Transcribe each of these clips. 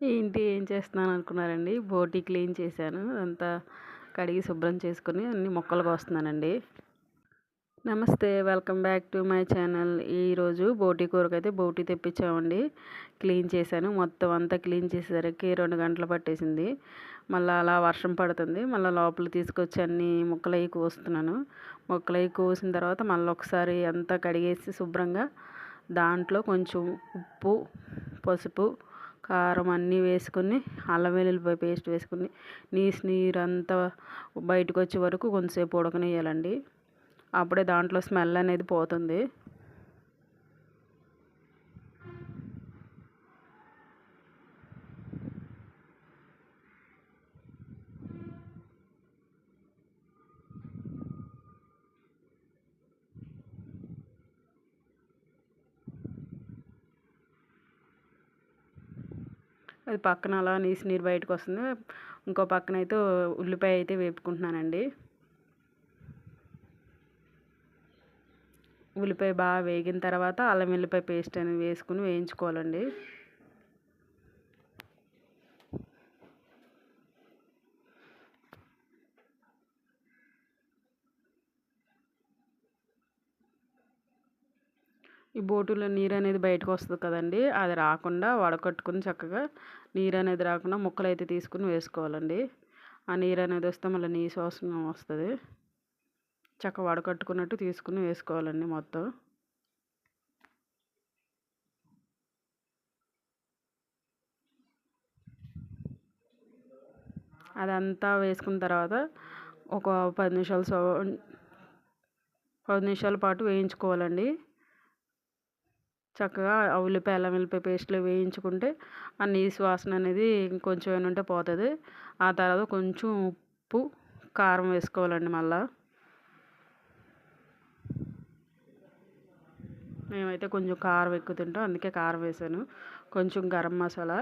ఏంటి ఏం చేస్తున్నాను అనుకున్నారండి. బోటి క్లీన్ చేశాను. అంతా కడిగి శుభ్రం చేసుకుని అన్ని మొక్కలు కోస్తున్నానండి. నమస్తే welcome back to my channel. ఈరోజు బోటి కూరకైతే బోటి తెప్పించామండి. క్లీన్ చేశాను. మొత్తం అంతా క్లీన్ చేసేసరికి రెండు గంటలు పట్టేసింది. మళ్ళీ అలా వర్షం పడుతుంది. మళ్ళీ లోపల తీసుకొచ్చి అన్ని ముక్కలవి అవి కోస్తున్నాను. ముక్కలవి అవి కోసిన తర్వాత మళ్ళీ ఒకసారి అంతా కడిగేసి శుభ్రంగా దాంట్లో కొంచెం ఉప్పు పసుపు కారం అన్నీ వేసుకుని అల్లం వెల్లుల్లిపాయ పేస్ట్ వేసుకుని నీసు నీరు అంతా బయటకు వచ్చే వరకు కొంతసేపు ఉడకనియాలండి అప్పుడే దాంట్లో స్మెల్ అనేది పోతుంది. అది పక్కన అలా నీసి నీరు బయటకు వస్తుంది. ఇంకో పక్కన అయితే ఉల్లిపాయ అయితే వేపుకుంటున్నానండి. ఉల్లిపాయ బాగా వేగిన తర్వాత అల్లం వెల్లిపాయ పేస్ట్ అనేది వేసుకుని వేయించుకోవాలండి. ఈ బోటులో నీరు అనేది బయటకు వస్తుంది కదండి అది రాకుండా వడకట్టుకుని చక్కగా నీరు అనేది రాకుండా ముక్కలు అయితే తీసుకుని వేసుకోవాలండి. ఆ నీరు అనేది వస్తే మళ్ళీ నీ వాసన వస్తుంది. చక్కగా వడకట్టుకున్నట్టు తీసుకుని వేసుకోవాలండి మొత్తం. అదంతా వేసుకున్న తర్వాత ఒక పది నిమిషాలు పది నిమిషాల పాటు వేయించుకోవాలండి. చక్కగా ఉల్లిపాయ అల్లం వెల్లిపాయ పేస్ట్లో వేయించుకుంటే ఆ నీసు వాసన అనేది కొంచెం ఏమైనా ఉంటే పోతుంది. ఆ తర్వాత కొంచెం ఉప్పు కారం వేసుకోవాలండి మళ్ళా. మేమైతే కొంచెం కారం ఎక్కువ తింటాం అందుకే కారం వేసాను. కొంచెం గరం మసాలా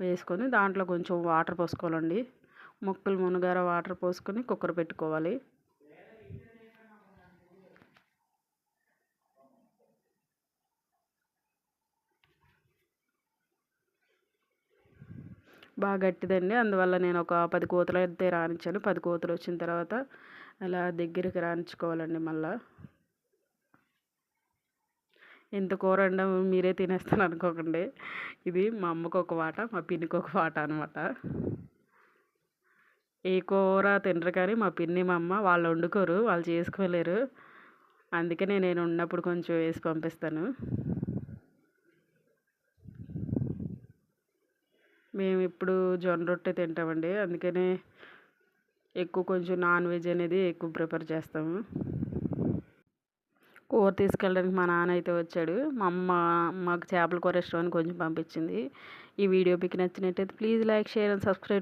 వేసుకొని దాంట్లో కొంచెం వాటర్ పోసుకోవాలండి. ముక్కలు మునగార వాటర్ పోసుకొని కుక్కర్ పెట్టుకోవాలి. బాగా గట్టిదండి. అందువల్ల నేను ఒక పది కోతలు అయితే రానిచ్చాను. పది కోతలు వచ్చిన తర్వాత అలా దగ్గరికి రానిచ్చుకోవాలండి మళ్ళీ. ఎంత కూర వండాము మీరే తినేస్తాను అనుకోకండి. ఇది మా అమ్మకు ఒక వాట మా పిన్నికి ఒక వాట అనమాట ఏ కూర తినరు కానీ మా పిన్ని మా అమ్మ వాళ్ళు వండుకోరు వాళ్ళు చేసుకోలేరు అందుకనే నేను ఉన్నప్పుడు కొంచెం వేసి పంపిస్తాను. మేము ఇప్పుడు జొన్న రొట్టె తింటామండి. అందుకనే ఎక్కువ కొంచెం నాన్ వెజ్ అనేది ఎక్కువ ప్రిఫర్ చేస్తాము. కూర తీసుకెళ్ళడానికి మా నాన్న అయితే వచ్చాడు. మా అమ్మ మాకు చేపల కూర ఇష్టం అని కొంచెం పంపించింది. ఈ వీడియో మీకు నచ్చినట్టయితే please like share and subscribe